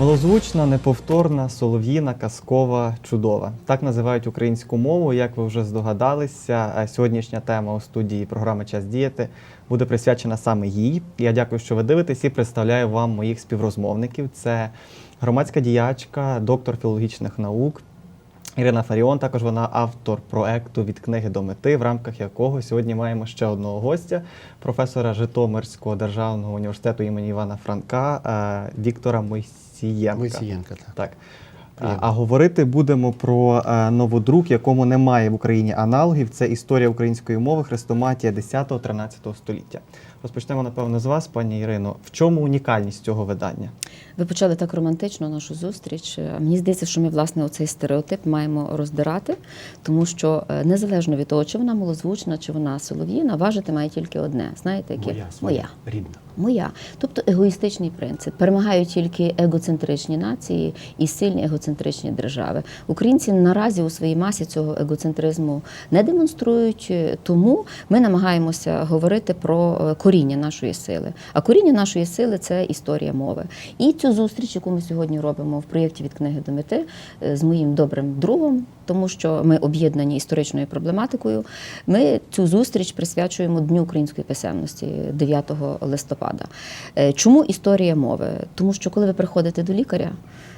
Милозвучна, неповторна, солов'їна, казкова, чудова. Так називають українську мову. Як ви вже здогадалися, сьогоднішня тема у студії програми Час діяти буде присвячена саме їй. Я дякую, що ви дивитесь і представляю вам моїх співрозмовників. Це громадська діячка, доктор філологічних наук. Ірина Фаріон, також вона автор проекту від книги до мети, в рамках якого сьогодні маємо ще одного гостя, професора Житомирського державного університету імені Івана Франка, е, Віктора Мойсієнка. Мойсієнка, так. Так. А, а говорити будемо про е, новодрук, якому немає в Україні аналогів. Це історія української мови, хрестоматія 10-13 століття. Розпочнемо, напевно, з вас, пані Ірино. В чому унікальність цього видання? Ви почали так романтично нашу зустріч. Мені здається, що ми власне оцей стереотип маємо роздирати, тому що е, незалежно від того, чи вона малозвучна, чи вона солов'їна, важити має тільки одне. Знаєте, яке Моя, своя, моя. рідна. Моя, тобто егоїстичний принцип. Перемагають тільки егоцентричні нації і сильні егоцентричні держави. Українці наразі у своїй масі цього егоцентризму не демонструють, е, тому ми намагаємося говорити про е, коріння нашої сили. А коріння нашої сили це історія мови. І цю зустріч, яку ми сьогодні робимо в проєкті від книги до мети е, з моїм добрим другом, тому що ми об'єднані історичною проблематикою. Ми цю зустріч присвячуємо Дню української писемності 9 листопада. Е, Чому історія мови? Тому що коли ви приходите до лікаря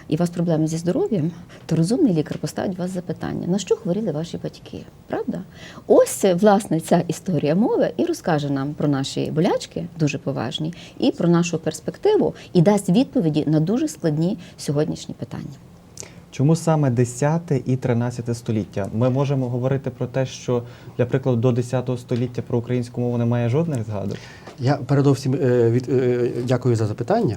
і у вас проблеми зі здоров'ям, то розумний лікар поставить вас запитання, на що хворіли ваші батьки? Правда? Ось власне ця історія мови і розкаже нам про наші болячки, дуже поважні, і про нашу перспективу, і дасть відповіді на дуже складні сьогоднішні питання. Чому саме 10 і 13 століття? Ми можемо говорити про те, що для прикладу до 10 століття про українську мову немає жодних згадок. Я передовсім е, від, е, дякую за запитання.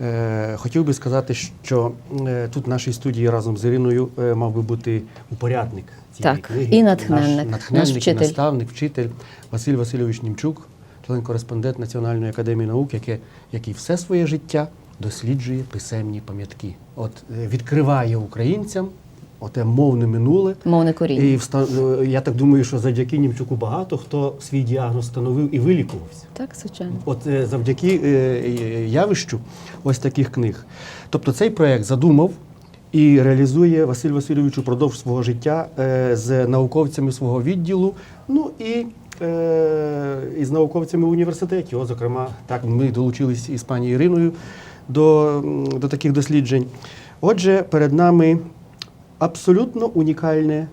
Е, Хотів би сказати, що е, тут в нашій студії разом з Іриною е, мав би бути упорядник цієї Так, книги. і натхненник, Наш, натхненник, наш вчитель. і наставник, вчитель Василь Васильович Німчук, член-кореспондент Національної академії наук, яке, який все своє життя досліджує писемні пам'ятки. От відкриває українцям оте мовне минуле. Мовне коріння. І вста- е, я так думаю, що завдяки Німчуку багато хто свій діагноз встановив і вилікувався. Так, звичайно. От е, завдяки е, явищу ось таких книг. Тобто цей проект задумав і реалізує Василь Васильович упродовж свого життя з науковцями свого відділу, ну і, і з науковцями університетів. От, зокрема, так ми долучились із пані Іриною до, до таких досліджень. Отже, перед нами абсолютно унікальне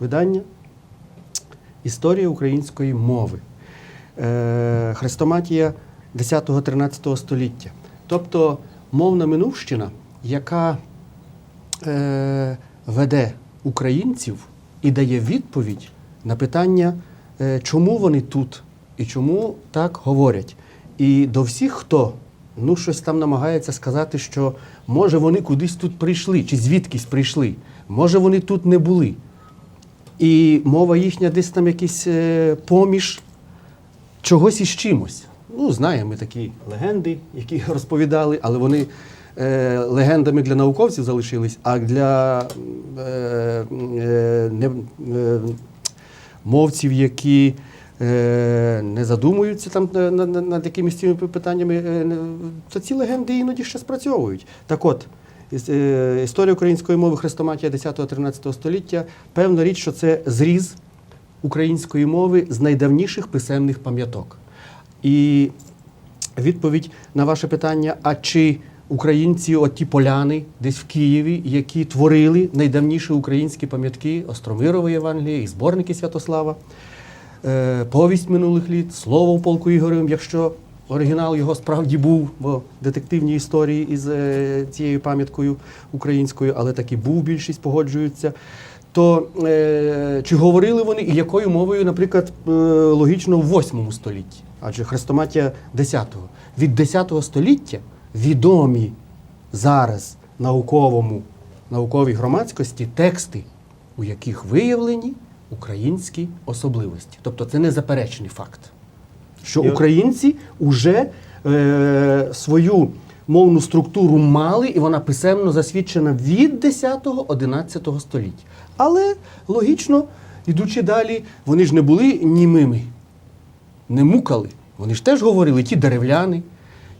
видання Історія української мови. Е, Хрестоматія 10-13 століття. Тобто мовна минувщина, яка е, веде українців і дає відповідь на питання, е, чому вони тут і чому так говорять. І до всіх, хто ну, щось там намагається сказати, що може вони кудись тут прийшли, чи звідкись прийшли, може вони тут не були. І мова їхня десь там якийсь е, поміж чогось із чимось. Ну, знаємо ми такі легенди, які розповідали, але вони е, легендами для науковців залишились, а для е, е, не, е, мовців, які не задумуються там е, над, якимись цими питаннями, е, то ці легенди іноді ще спрацьовують. Так от, е, історія української мови хрестоматія 10-13 століття, певна річ, що це зріз української мови з найдавніших писемних пам'яток. І відповідь на ваше питання: а чи українці, от ті поляни десь в Києві, які творили найдавніші українські пам'ятки Остромирової Євангелії і зборники Святослава, е, повість минулих літ, слово в полку Ігоревим, якщо оригінал його справді був в детективній історії із е, цією пам'яткою українською, але таки був більшість погоджуються. То е, чи говорили вони і якою мовою, наприклад, е, логічно в 8 столітті? Адже хрестоматія 10-го. Від 10 століття відомі зараз науковому, науковій громадськості тексти, у яких виявлені українські особливості. Тобто це незаперечний факт, що українці вже е, свою мовну структуру мали, і вона писемно засвідчена від 10-11 століття. Але логічно, ідучи далі, вони ж не були німими, не мукали. Вони ж теж говорили ті деревляни,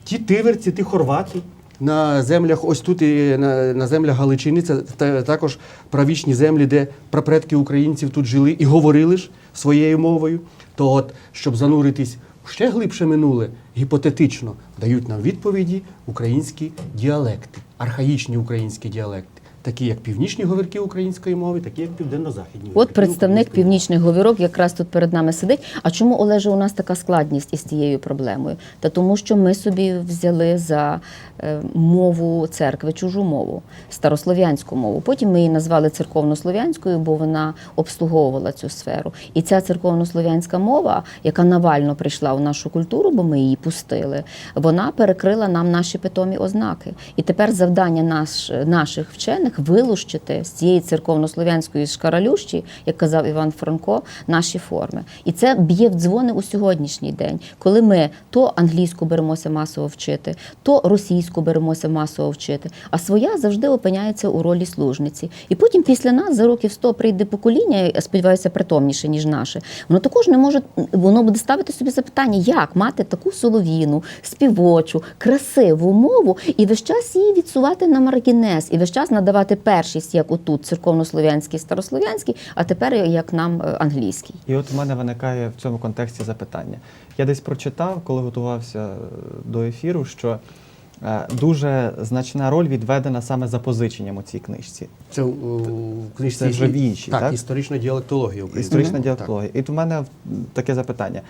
ті тиверці, ті хорвати. На землях, ось тут і на, на землях Галичини, це та- також правічні землі, де прапредки українців тут жили і говорили ж своєю мовою. То от, щоб зануритись ще глибше минуле, гіпотетично дають нам відповіді українські діалекти, архаїчні українські діалекти, такі як північні говорки української мови, такі як південно-західні. От представник північних говірок якраз тут перед нами сидить. А чому Олеже у нас така складність із цією проблемою? Та тому, що ми собі взяли за е, мову церкви чужу мову, старослов'янську мову. Потім ми її назвали церковнослов'янською, бо вона обслуговувала цю сферу. І ця церковнослов'янська мова, яка навально прийшла в нашу культуру, бо ми її пустили, вона перекрила нам наші питомі ознаки. І тепер завдання наш, наших вчених вилущити з цієї церковнослов'янської шкаралющі, як казав Іван Франко, наші форми. І це б'є в дзвони у сьогоднішній день, коли ми то англійську беремося масово вчити, то російську беремося масово вчити, а своя завжди опиняється у ролі служниці. І потім після нас за років 100 прийде покоління, я сподіваюся, притомніше, ніж наше. Воно також не може, воно буде ставити собі запитання, як мати таку солов'їну, співочу, красиву мову і весь час її відсувати на маргінез, і весь час надавати першість, як отут, церковнослов'янський, старослов'янський, а тепер як нам е, англійський. І от у мене виникає в цьому контексті запитання. Я десь прочитав, коли готувався е, до ефіру, що е, дуже значна роль відведена саме запозиченням у цій книжці. Це у, книжці Це вже в іншій, так, так? історична діалектологія українська. Історична діалектологія. І от у мене таке запитання: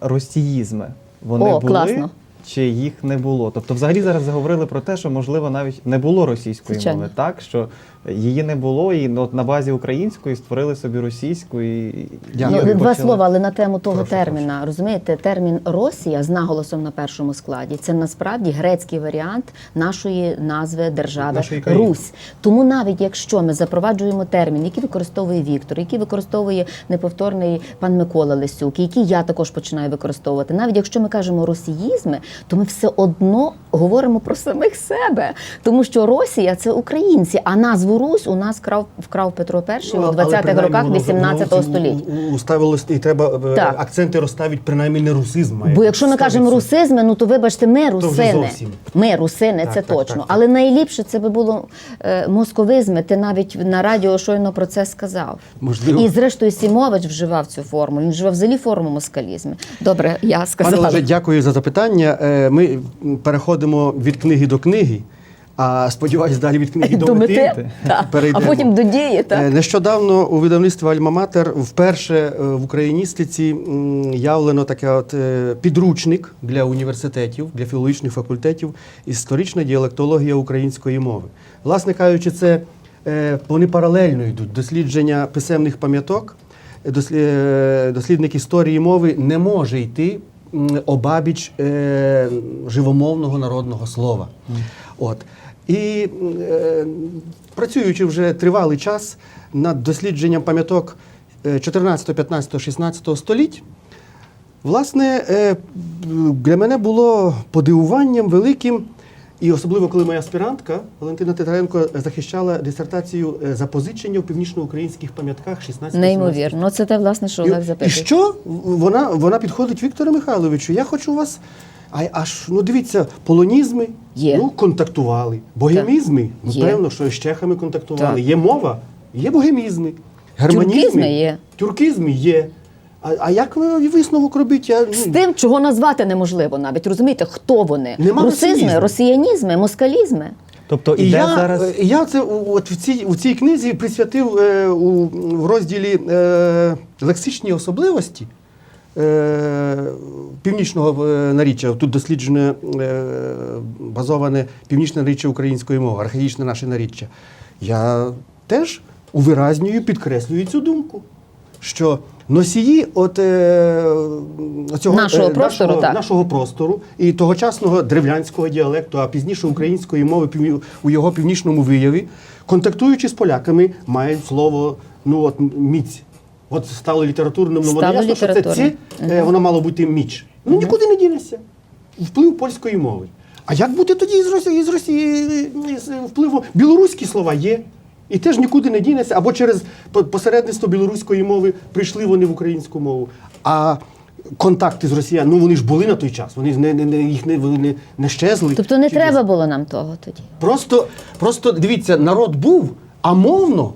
росіїзми вони О, були класно. Чи їх не було? Тобто, взагалі зараз заговорили про те, що можливо навіть не було російської Звичайно. мови, так що її не було, і ну, от на базі української створили собі російську і і Ну, два слова, але на тему того Прошу, терміна. Розумієте, термін Росія з наголосом на першому складі це насправді грецький варіант нашої назви держави Нашої. Русь. Тому навіть якщо ми запроваджуємо термін, який використовує Віктор, який використовує неповторний пан Микола Лисюк, який я також починаю використовувати, навіть якщо ми кажемо росіїзми, то ми все одно говоримо про самих себе, тому що Росія це українці, а назву Русь у нас крав вкрав Петро І Ну, у але 20-х роках воно- 18 століття. Уставилось і треба е, Так. акценти розставити принаймні не русизм. Бо якщо ми кажемо русизми, ну то вибачте, ми русини. Ми русини, Так, це так, так, точно. так. Але найліпше це би було е, московизми. Ти навіть на радіо щойно про це сказав. Можливо. І зрештою Сімович вживав цю форму. Він вживав взагалі форму москалізму. Добре, я Пане сказала. Олеже, дякую за запитання. Е, Ми переходимо від книги до книги, а сподіваюсь, далі від книги до, мети, так. а потім до дії. Е, Так? Нещодавно у видавництві Альма-Матер вперше е, в україністиці явлено таке от підручник для університетів, для філологічних факультетів історична діалектологія української мови. Власне кажучи, це вони паралельно йдуть дослідження писемних пам'яток. Дослідник історії мови не може йти обабіч е, живомовного народного слова. От. І е, працюючи вже тривалий час над дослідженням пам'яток е, 14, 15, 16 століть, власне, е, для мене було подивуванням великим, і особливо коли моя аспірантка Валентина Титаренко захищала дисертацію е, запозичення в північноукраїнських пам'ятках 16 Неймовірно. Ну, Це те, власне, що Олег і що вона, вона підходить Віктору Михайловичу? Я хочу вас. А аж ну дивіться, полонізми Є. ну контактували. Богемізми, ну певно, що з чехами контактували. Так. Є мова, є богемізми. Тюркізми є. Тюркізми є. А, а як ви висновок робіть? Я, ну, З тим, чого назвати неможливо навіть. Розумієте, хто вони? Нема Русизми, росіянізми, москалізми. Тобто І я, зараз. е, я це от в цій, у цій книзі присвятив е, у, в розділі е, лексичні особливості е, північного е, наріччя. Тут досліджене е, базоване північне наріччя української мови, архаїчне наше наріччя. Я теж увиразнюю, підкреслюю цю думку. Що носії от, е, цього, Нашого простору, нашого, так. нашого простору і тогочасного древлянського діалекту, а пізніше української мови у його північному вияві, контактуючи з поляками, мають слово ну от міць. От стало літературним, ну воно Стало ясно, що це ці, е, воно мало бути міч. Ну нікуди не дінешся. Вплив польської мови. А як бути тоді із Росії, із Росії з впливом? Білоруські слова є. І теж нікуди не дінеться, або через посередництво білоруської мови прийшли вони в українську мову. А контакти з росіянами. Ну вони ж були на той час. Вони не, не, не їх не, вони не, не щезли. Тобто не Чи треба було нам того тоді. Просто, просто дивіться, народ був, а мовно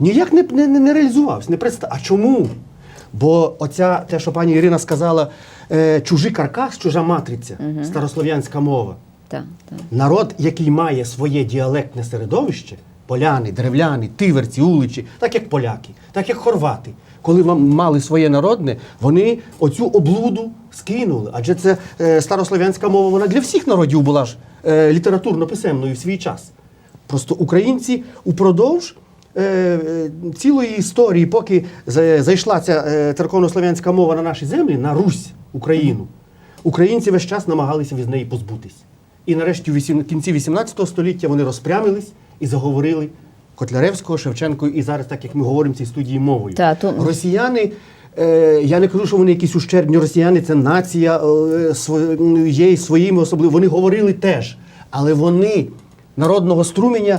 ніяк не, не, не реалізувався. Не представ... А чому? Бо оця, те, що пані Ірина сказала, е, чужий каркас, чужа матриця, старослов'янська мова. Так, так. Народ, який має своє діалектне середовище, поляни, деревляни, тиверці, уличі, так як поляки, так як хорвати, коли мали своє народне, вони оцю облуду скинули. Адже це е, старослов'янська мова, вона для всіх народів була ж е, літературно-писемною в свій час. Просто українці упродовж е, е, цілої історії, поки зайшла ця е, церковнослов'янська мова на наші землі, на Русь, Україну, українці весь час намагалися від неї позбутись. І нарешті в кінці 18 століття вони розпрямились і заговорили Котляревського, Шевченкою, і зараз, так як ми говоримо в цій студії мовою. Та, то- Росіяни, е, я не кажу, що вони якісь ущербні росіяни, це нація е, є своїми особливо. Вони говорили теж, але вони народного струменя.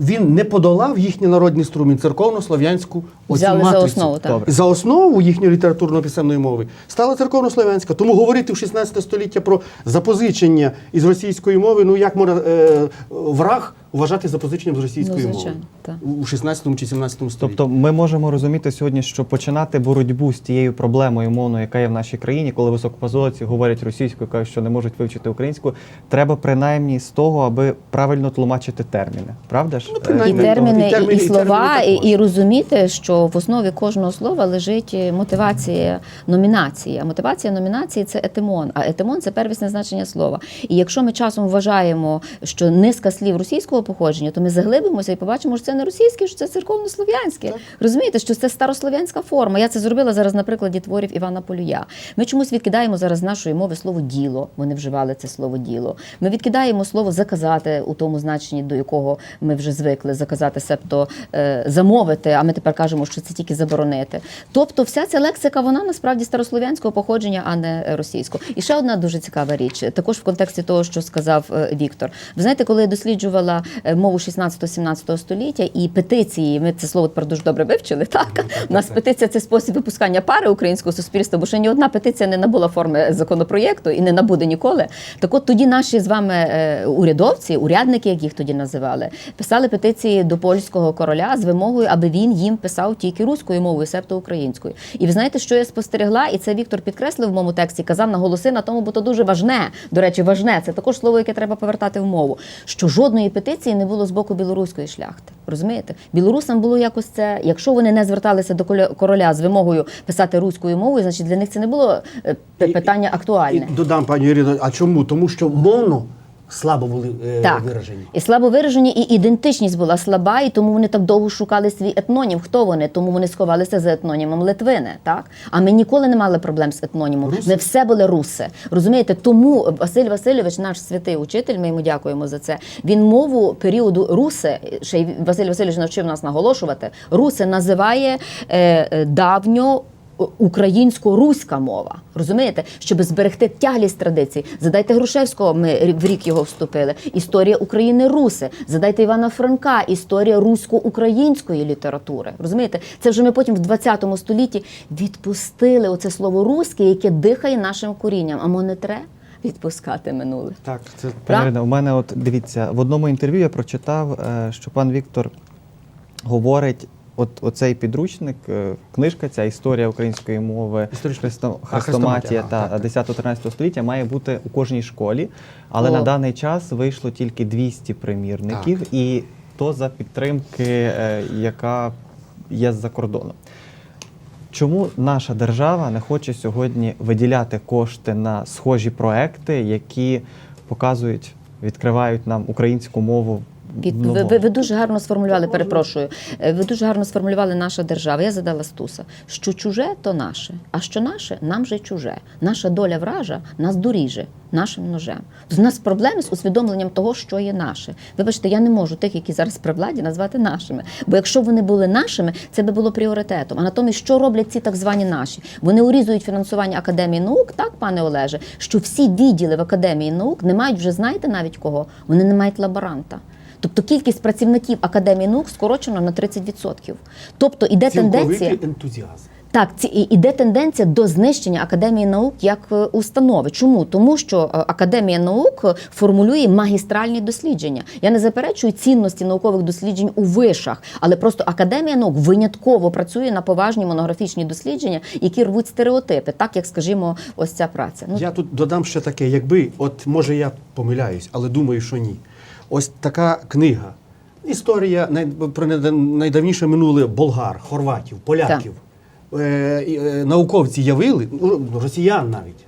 Він не подолав їхній народний струмінь, церковно-слов'янську Взяли за основу, так. За основу їхньої літературно-писемної мови стала церковно-слов'янська. Тому говорити в 16 століття про запозичення із російської мови, ну як можна е, враг вважати запозиченням з російської Ну, мови звичайно, так. у 16 чи 17 столітті. Тобто ми можемо розуміти сьогодні, що починати боротьбу з тією проблемою мовною, яка є в нашій країні, коли високопозолиці говорять російською, кажуть, що не можуть вивчити українську, треба принаймні з того, аби правильно тлумачити терміни. Правда ж? Ну, принаймні. І Е, терміни, і терміни, і, і слова, терміни і, і розуміти, що в основі кожного слова лежить е, мотивація номінації. А мотивація номінації це етимон. А етимон це первісне значення слова. І якщо ми часом вважаємо, що низка слів російського походження, то ми заглибимося і побачимо, що це не російське, що це церковнослов'янське. Розумієте, що це старослов'янська форма. Я це зробила зараз на прикладі творів Івана Полюя. Ми чомусь відкидаємо зараз з нашої мови слово діло. Вони вживали це слово діло. Ми відкидаємо слово заказати у тому значенні, до якого ми вже звикли заказати, себто е, замовити. А ми тепер кажемо, що це тільки заборонити. Тобто, вся ця лексика, вона насправді старослов'янського походження, а не російського. І ще одна дуже цікава річ, також в контексті того, що сказав е, Віктор. Ви знаєте, коли я досліджувала мову 16-17 століття і петиції, ми це слово тепер дуже добре вивчили. Так у нас петиція це спосіб випускання пари українського суспільства, бо ще ні одна петиція не набула форми законопроєкту і не набуде ніколи. Так от тоді наші з вами е, урядовці, урядники, як їх тоді називали, писали петиції до польського короля з вимогою, аби він їм писав тільки руською мовою, себто українською. І ви знаєте, що я спостерегла, і це Віктор підкреслив в моєму тексті, казав наголоси на тому, бо то дуже важне. До речі, важне. Це також слово, яке треба повертати в мову. Що жодної петиції не було з боку білоруської шляхти. Розумієте? Білорусам було якось це, якщо вони не зверталися до короля з вимогою писати руською мовою, значить для них це не було питання актуальне. І-. І додам, пані Ірино, а чому? Тому що мовно слабо були е, Так. виражені. І слабо виражені, і ідентичність була слаба, і тому вони так довго шукали свій етнонім. Хто вони? Тому вони сховалися за етнонімом Литвини. Так? А ми ніколи не мали проблем з етнонімом. Руси. Ми все були руси. Розумієте? Тому Василь Васильович, наш святий учитель, ми йому дякуємо за це. Він мову періоду руси, ще й Василь Васильович навчив нас наголошувати. Руси називає е, е, давньо. Українсько-руська мова, розумієте, щоб зберегти тяглість традицій. Задайте Грушевського, ми в рік його вступили. Історія України руси. Задайте Івана Франка, історія русько-української літератури. Розумієте, це вже ми потім в 20 столітті відпустили оце слово руське, яке дихає нашим корінням. А мо не тре відпускати минуле. Так, це Ірино, у мене от дивіться, в одному інтерв'ю я прочитав, е, що пан Віктор говорить. От оцей підручник, е, книжка, ця історія української мови, хрестоматія хрестоматія, та так, так. 10-13 століття має бути у кожній школі, але О. на даний час вийшло тільки 200 примірників, і то за підтримки, е, яка є з-за кордону. Чому наша держава не хоче сьогодні виділяти кошти на схожі проекти, які показують, відкривають нам українську мову? Від, ви, ви, ви дуже гарно сформулювали, перепрошую. Е, Ви дуже гарно сформулювали наша держава. Я задала стуса, що чуже то наше, а що наше нам же чуже. Наша доля вража нас доріже нашим ножем. У нас проблеми з усвідомленням того, що є наше. Вибачте, я не можу тих, які зараз при владі, назвати нашими. Бо якщо вони були нашими, це би було пріоритетом. А натомість, що роблять ці так звані наші? Вони урізують фінансування академії наук, так, пане Олеже, що всі відділи в академії наук не мають вже знаєте навіть кого? Вони не мають лаборанта. Тобто кількість працівників академії наук скорочено на 30%. Тобто іде тенденція. ентузіазм. Так, ці іде тенденція до знищення академії наук як е, установи. Чому? Тому що е, академія наук е, формулює магістральні дослідження. Я не заперечую цінності наукових досліджень у вишах, але просто академія наук винятково працює на поважні монографічні дослідження, які рвуть стереотипи, так як, скажімо, ось ця праця. Ну Я тут додам ще таке, якби, от може я помиляюсь, але думаю, що ні. Ось така книга. Історія про найдавніше минуле болгар, хорватів, поляків. Е, е, науковці явили, ну, росіян навіть.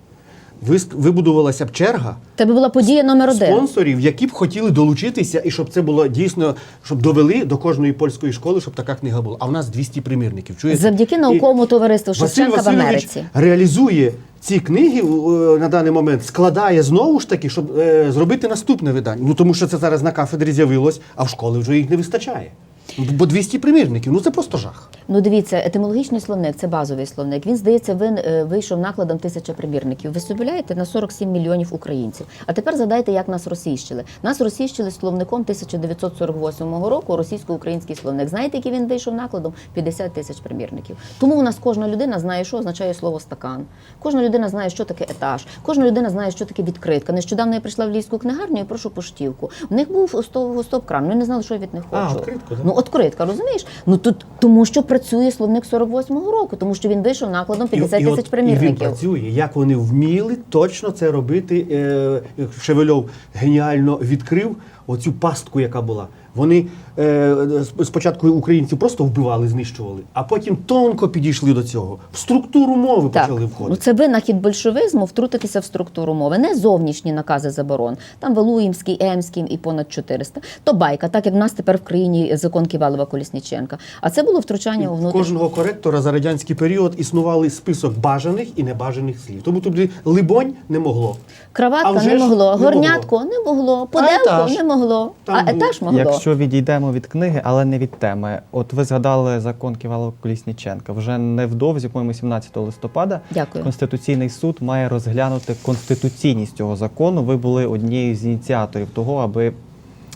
Вибудувалася б черга тебе була подія номер один. спонсорів, які б хотіли долучитися, і щоб це було дійсно, щоб довели до кожної польської школи, щоб така книга була. А в нас 200 примірників. Чуєте? Завдяки науковому товариству Шевченка в Васильович Америці. реалізує ці книги е, на даний момент, складає знову ж таки, щоб е, зробити наступне видання. Ну тому що це зараз на кафедрі з'явилось, а в школи вже їх не вистачає. Бо 200 примірників, ну це просто жах. Ну, дивіться, етимологічний словник це базовий словник. Він здається, він е, вийшов накладом тисяча примірників. Ви собі уявляєте, на 47 мільйонів українців. А тепер задайте, як нас російщили. Нас російщили словником 1948 року. Російсько-український словник. Знаєте, який він вийшов накладом? 50 тисяч примірників. Тому у нас кожна людина знає, що означає слово стакан. Кожна людина знає, що таке етаж. Кожна людина знає, що таке відкритка. Нещодавно я прийшла в львівську книгарню і прошу поштівку. У них був стоп, кран. Ми не знали, що я від них А, відкритку, да? Ну, Откритка, розумієш? Ну тут тому, що працює словник 48-го року, тому що він вийшов накладом 50 і, тисяч примірників. і він працює. Як вони вміли точно це робити. Е, Шевельов геніально відкрив оцю пастку, яка була. Вони спочатку українців просто вбивали, знищували, а потім тонко підійшли до цього. В структуру мови Так, почали ну входити. це винахід большевизму втрутитися в структуру мови, не зовнішні накази заборон. Там Валуїмський, Емський і понад 400. То байка, так як в нас тепер в країні закон Ківалова Колісніченка. А це було втручання у У кожного коректора за радянський період існували список бажаних і небажаних слів. Тому туди либонь не могло. Краватка не могло, не горнятко не могло, подевко не могло, а етаж могло. Якщо відійдемо від книги, але не від теми. От ви згадали закон Ківало Колісніченка. Вже невдовзі, по-моєму, 17 листопада, Дякую. Конституційний суд має розглянути конституційність цього закону. Ви були однією з ініціаторів того, аби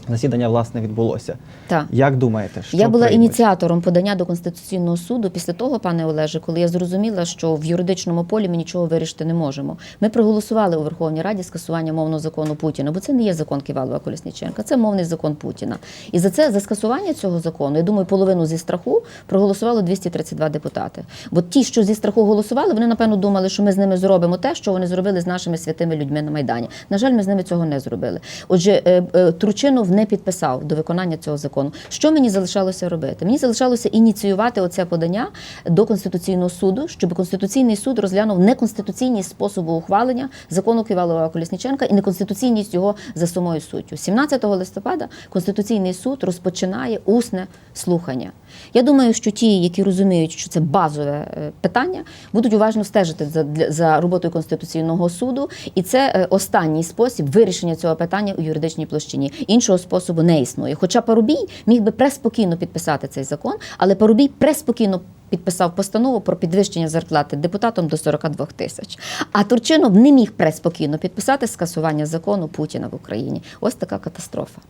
засідання власне відбулося. Так. Як думаєте, що я була приймуть? ініціатором подання до конституційного суду після того, пане Олеже, коли я зрозуміла, що в юридичному полі ми нічого вирішити не можемо. Ми проголосували у Верховній Раді скасування мовного закону Путіна, бо це не є закон Ківалова Колісніченка, це мовний закон Путіна. І за це за скасування цього закону, я думаю, половину зі страху проголосувало 232 депутати. Бо ті, що зі страху голосували, вони напевно думали, що ми з ними зробимо те, що вони зробили з нашими святими людьми на майдані. На жаль, ми з ними цього не зробили. Отже, е, е, не підписав до виконання цього закону. Що мені залишалося робити? Мені залишалося ініціювати оце подання до конституційного суду, щоб конституційний суд розглянув неконституційність способу ухвалення закону Ківалова Колісніченка і неконституційність його за самою суттю. 17 листопада конституційний суд розпочинає усне слухання. Я думаю, що ті, які розуміють, що це базове е, питання, будуть уважно стежити за, за роботою конституційного суду, і це е, останній спосіб вирішення цього питання у юридичній площині. Іншого способу не існує. Хоча Парубій міг би преспокійно підписати цей закон, але Парубій преспокійно підписав постанову про підвищення зарплати депутатам до 42 тисяч. А Турчинов не міг преспокійно підписати скасування закону Путіна в Україні. Ось така катастрофа.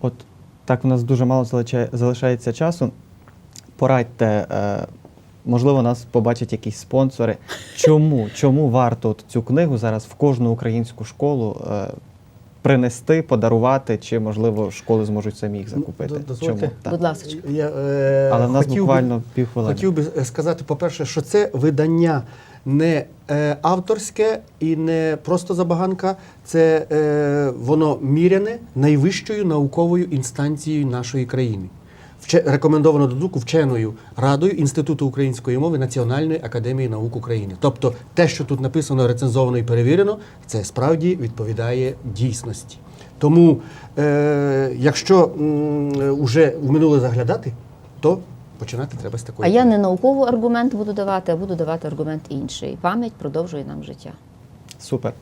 От так у нас дуже мало залишає- залишається часу. Порадьте, е, можливо, нас побачать якісь спонсори. Чому, чому варто от цю книгу зараз в кожну українську школу е, принести, подарувати, чи можливо школи зможуть самі їх закупити? Дозвольте. Чому? Так. Будь ласка. Я, е, Але в нас хотів би- буквально півхвилини. Хотів би сказати, по-перше, що це видання не е, авторське і не просто забаганка, це е, воно міряне найвищою науковою інстанцією нашої країни. Рекомендовано до друку вченою радою Інституту української мови Національної академії наук України. Тобто, те, що тут написано, рецензовано і перевірено, це справді відповідає дійсності. Тому, е, якщо м, уже в минуле заглядати, то починати треба з такої. А я не науковий аргумент буду давати, а буду давати аргумент інший. Пам'ять продовжує нам життя. Супер.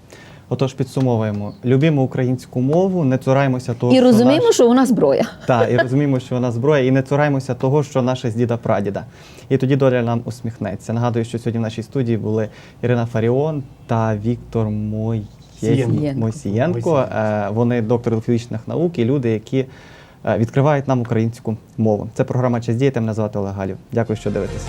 Отож, підсумовуємо. Любімо українську мову, не цураємося того, І що розуміємо, наш... що вона зброя. Так, і розуміємо, що вона зброя, і не цураємося того, що наше з діда прадіда. І тоді доля нам усміхнеться. Нагадую, що сьогодні в нашій студії були Ірина Фаріон та Віктор Мой... Сієнко. Мойсієнко. Е, Вони доктори філологічних наук і люди, які відкривають нам українську мову. Це програма «Час діяти». Мене звати Олег Галів. Дякую, що дивитеся.